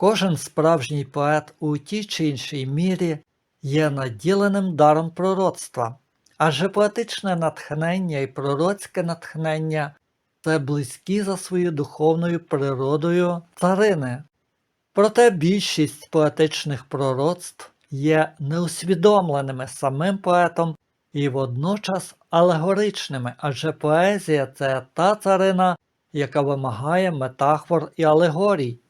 Кожен справжній поет у тій чи іншій мірі є наділеним даром пророцтва, адже поетичне натхнення і пророцьке натхнення це близькі за своєю духовною природою царини. Проте більшість поетичних пророцтв є неусвідомленими самим поетом і водночас алегоричними, адже поезія це та царина, яка вимагає метафор і алегорій.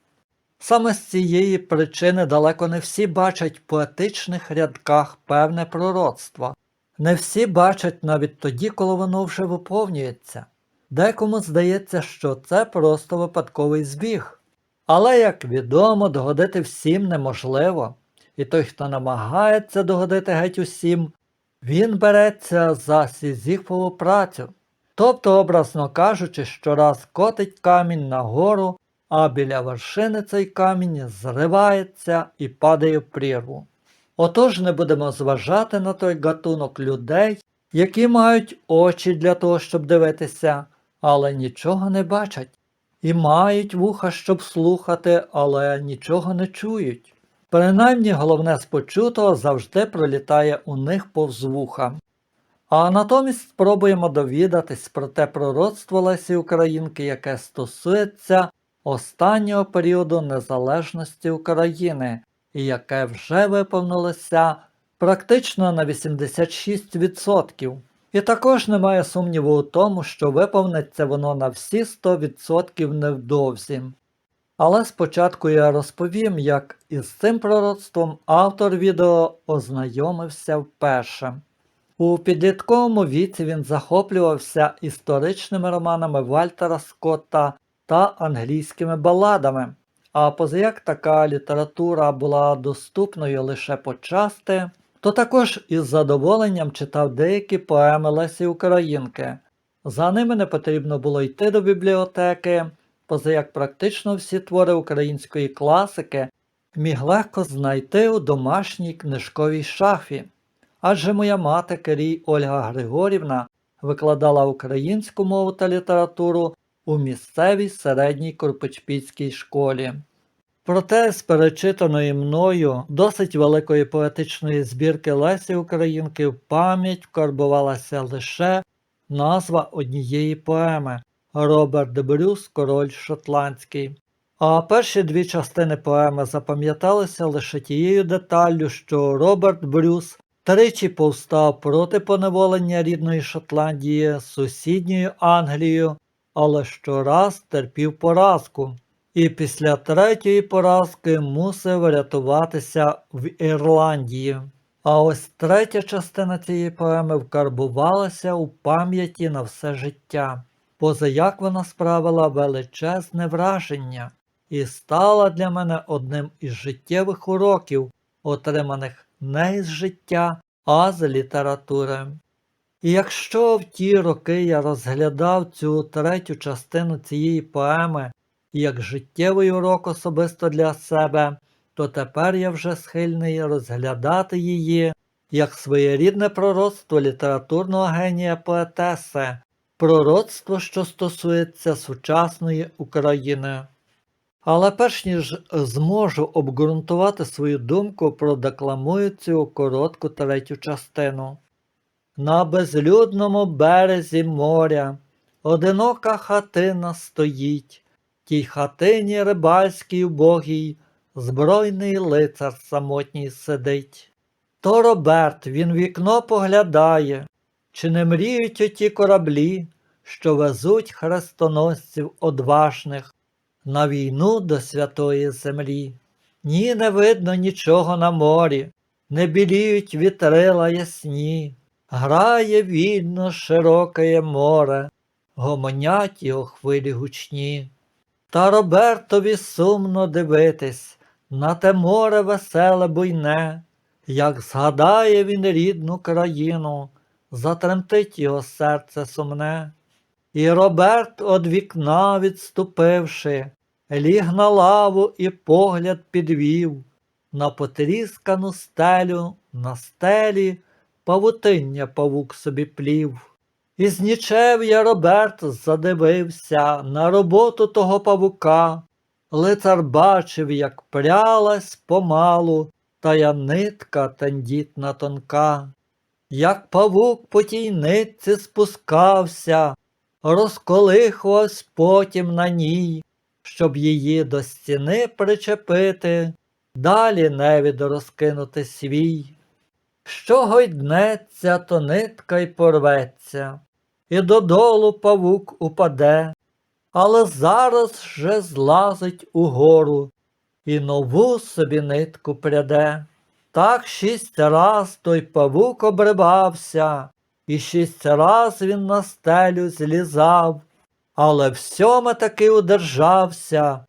Саме з цієї причини далеко не всі бачать в поетичних рядках певне пророцтво. Не всі бачать навіть тоді, коли воно вже виповнюється. Декому здається, що це просто випадковий збіг. Але, як відомо, догодити всім неможливо, і той, хто намагається догодити геть усім, він береться за сізіфову працю. Тобто, образно кажучи, щораз котить камінь нагору, а біля вершини цей камінь зривається і падає в прірву. Отож не будемо зважати на той гатунок людей, які мають очі для того, щоб дивитися, але нічого не бачать, і мають вуха, щоб слухати, але нічого не чують. Принаймні головне з почутого завжди пролітає у них повз вуха. А натомість спробуємо довідатись про те пророцтво Лесі Українки, яке стосується останнього періоду незалежності України, яке вже виповнилося практично на 86%. І також немає сумніву у тому, що виповниться воно на всі 100% невдовзі. Але спочатку я розповім, як із цим пророцтвом автор відео ознайомився вперше. У підлітковому віці він захоплювався історичними романами Вальтера Скотта та англійськими баладами, а позаяк така література була доступною лише почасти, то також із задоволенням читав деякі поеми Лесі Українки. За ними не потрібно було йти до бібліотеки, позаяк практично всі твори української класики міг легко знайти у домашній книжковій шафі. Адже моя мати Керій Ольга Григорівна викладала українську мову та літературу у місцевій середній Корпочпільській школі. Проте з перечитаної мною досить великої поетичної збірки Лесі Українки в пам'ять вкарбувалася лише назва однієї поеми Роберт Брюс Король Шотландський. А перші дві частини поеми запам'яталися лише тією деталлю, що Роберт Брюс тричі повстав проти поневолення рідної Шотландії сусідньою Англією, але щораз терпів поразку. І після третьої поразки мусив рятуватися в Ірландії. А ось третя частина цієї поеми вкарбувалася у пам'яті на все життя, позаяк вона справила величезне враження і стала для мене одним із життєвих уроків, отриманих не із життя, а з літератури. І якщо в ті роки я розглядав цю третю частину цієї поеми як життєвий урок особисто для себе, то тепер я вже схильний розглядати її як своєрідне пророцтво літературного генія поетеси, пророцтво, що стосується сучасної України. Але перш ніж зможу обґрунтувати свою думку, продекламую цю коротку третю частину. На безлюдному березі моря одинока хатина стоїть, тій хатині рибальській убогій, збройний лицар самотній сидить. То Роберт він вікно поглядає, чи не мріють оті кораблі, що везуть хрестоносців одважних на війну до святої землі. Ні, не видно нічого на морі, не біліють вітрила ясні, грає вільно широке море, гомонять його хвилі гучні. Та Робертові сумно дивитись на те море веселе буйне, як згадає він рідну країну, затремтить його серце сумне. І Роберт од вікна відступивши, ліг на лаву і погляд підвів, на потріскану стелю, на стелі павутиння павук собі плів. І знічев я Роберт задивився на роботу того павука, Лицар бачив, як прялась помалу тая нитка тендітна тонка, як павук по тій нитці спускався, розколихувався потім на ній, щоб її до стіни причепити, далі невід розкинути свій. Що гойднеться, то нитка й порветься, і додолу павук упаде, але зараз же злазить угору і нову собі нитку пряде. Так шість раз той павук обривався, і шість раз він на стелю злізав, але всьоме таки удержався,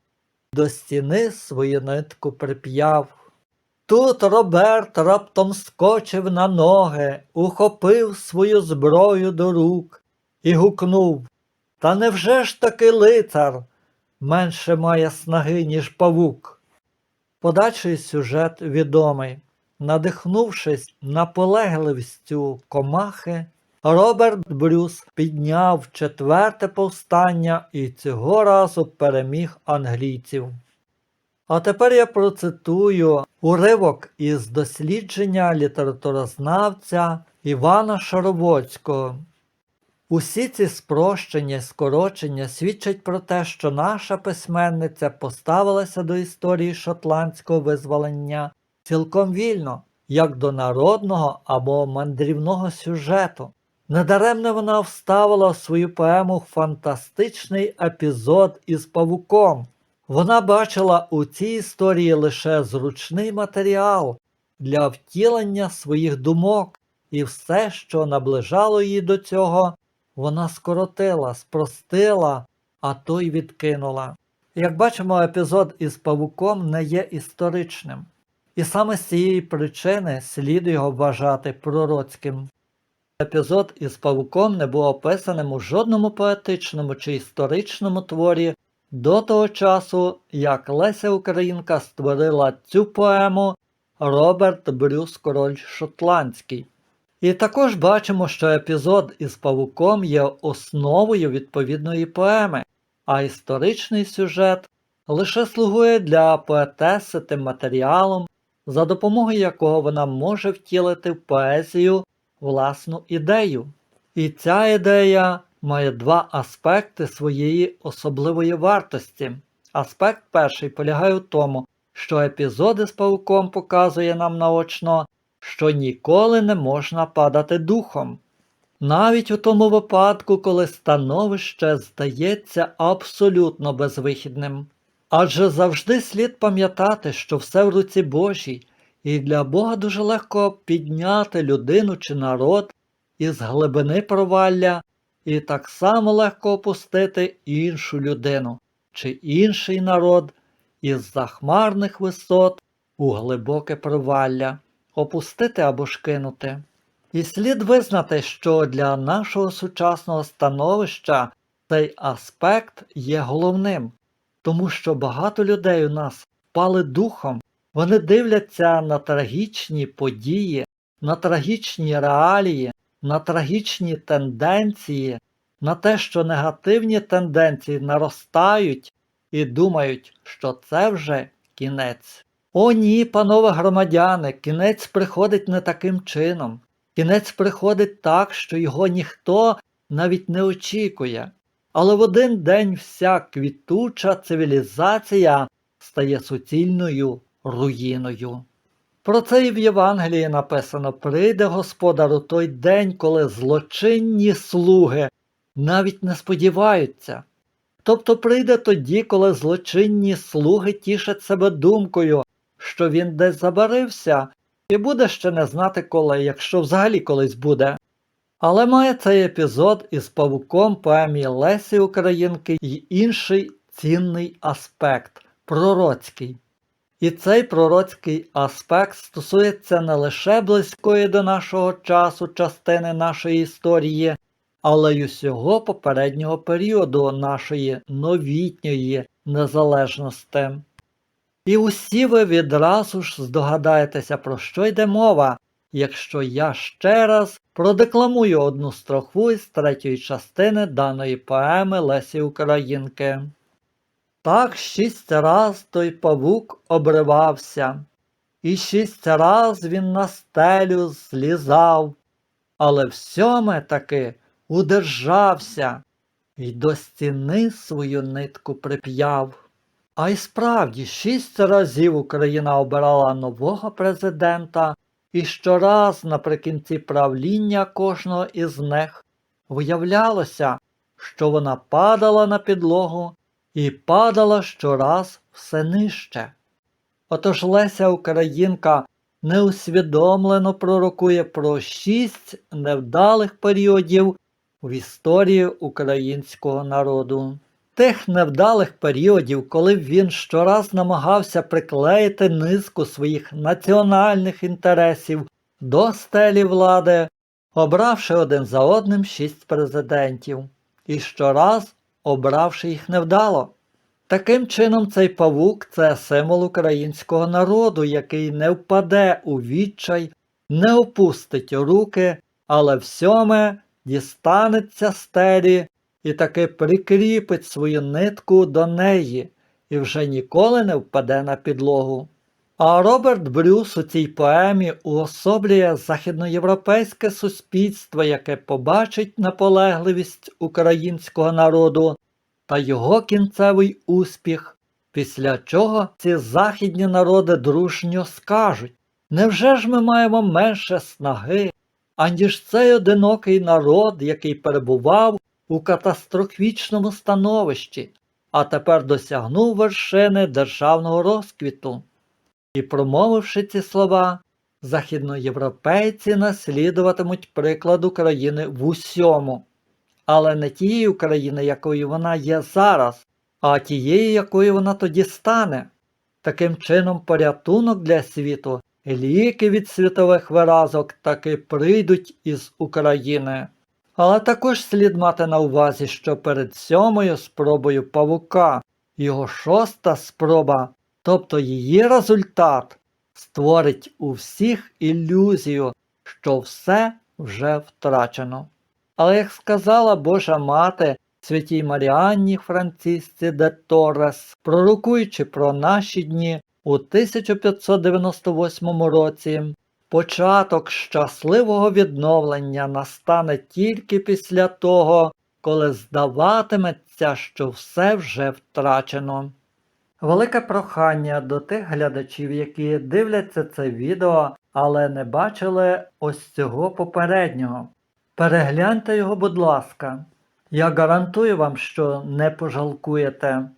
до стіни свою нитку прип'яв. Тут Роберт раптом скочив на ноги, ухопив свою зброю до рук і гукнув Та невже ж таки лицар менше має снаги, ніж павук? Подальший сюжет відомий. Надихнувшись наполегливістю комахи, Роберт Брюс підняв четверте повстання і цього разу переміг англійців. А тепер я процитую уривок із дослідження літературознавця Івана Шаровоцького. Усі ці спрощення скорочення свідчать про те, що наша письменниця поставилася до історії шотландського визволення цілком вільно, як до народного або мандрівного сюжету. Недаремно вона вставила в свою поему фантастичний епізод із павуком. Вона бачила у цій історії лише зручний матеріал для втілення своїх думок, і все, що наближало її до цього, вона скоротила, спростила, а то й відкинула. Як бачимо, епізод із павуком не є історичним, і саме з цієї причини слід його вважати пророцьким. Епізод із павуком не був описаним у жодному поетичному чи історичному творі до того часу, як Леся Українка створила цю поему Роберт Брюс Король Шотландський. І також бачимо, що епізод із павуком є основою відповідної поеми, а історичний сюжет лише слугує для поетеси тим матеріалом, за допомогою якого вона може втілити в поезію власну ідею. І ця ідея має два аспекти своєї особливої вартості. Аспект перший полягає в тому, що епізоди з павуком показує нам наочно, що ніколи не можна падати духом. Навіть у тому випадку, коли становище здається абсолютно безвихідним. Адже завжди слід пам'ятати, що все в руці Божій, і для Бога дуже легко підняти людину чи народ із глибини провалля, і так само легко опустити іншу людину чи інший народ із захмарних висот у глибоке провалля, опустити або ж кинути. І слід визнати, що для нашого сучасного становища цей аспект є головним, тому що багато людей у нас впали духом, вони дивляться на трагічні події, на трагічні реалії, на трагічні тенденції, на те, що негативні тенденції наростають і думають, що це вже кінець. О ні, панове громадяни, кінець приходить не таким чином. Кінець приходить так, що його ніхто навіть не очікує. Але в один день вся квітуча цивілізація стає суцільною руїною. Про це і в Євангелії написано прийде Господар у той день, коли злочинні слуги навіть не сподіваються. Тобто прийде тоді, коли злочинні слуги тішать себе думкою, що він десь забарився, і буде ще не знати коли, якщо взагалі колись буде. Але має цей епізод із павуком поемії Лесі Українки й інший цінний аспект пророцький. І цей пророцький аспект стосується не лише близької до нашого часу частини нашої історії, але й усього попереднього періоду нашої новітньої незалежності. І усі ви відразу ж здогадаєтеся, про що йде мова, якщо я ще раз продекламую одну строфу із третьої частини даної поеми Лесі Українки. Так шість раз той павук обривався, і шість раз він на стелю злізав, але в сьоме таки удержався і до стіни свою нитку прип'яв. А й справді шість разів Україна обирала нового президента, і щораз наприкінці правління кожного із них виявлялося, що вона падала на підлогу і падала щораз все нижче. Отож Леся Українка неусвідомлено пророкує про шість невдалих періодів в історії українського народу. Тих невдалих періодів, коли він щораз намагався приклеїти низку своїх національних інтересів до стелі влади, обравши один за одним шість президентів, і щораз обравши їх невдало. Таким чином, цей павук це символ українського народу, який не впаде у відчай, не опустить руки, але всьоме дістанеться стелі і таки прикріпить свою нитку до неї і вже ніколи не впаде на підлогу. А Роберт Брюс у цій поемі уособлює західноєвропейське суспільство, яке побачить наполегливість українського народу та його кінцевий успіх, після чого ці західні народи дружньо скажуть Невже ж ми маємо менше снаги, аніж цей одинокий народ, який перебував у катастрофічному становищі, а тепер досягнув вершини державного розквіту? І промовивши ці слова, західноєвропейці наслідуватимуть приклад України в усьому, але не тієї України, якою вона є зараз, а тієї, якою вона тоді стане. Таким чином, порятунок для світу, ліки від світових виразок таки прийдуть із України. Але також слід мати на увазі, що перед сьомою спробою павука його шоста спроба, тобто її результат, створить у всіх ілюзію, що все вже втрачено. Але як сказала Божа Мати святій Маріанні Францисці де Торрес, пророкуючи про наші дні у 1598 році, початок щасливого відновлення настане тільки після того, коли здаватиметься, що все вже втрачено. Велике прохання до тих глядачів, які дивляться це відео, але не бачили ось цього попереднього. Перегляньте його, будь ласка. Я гарантую вам, що не пожалкуєте.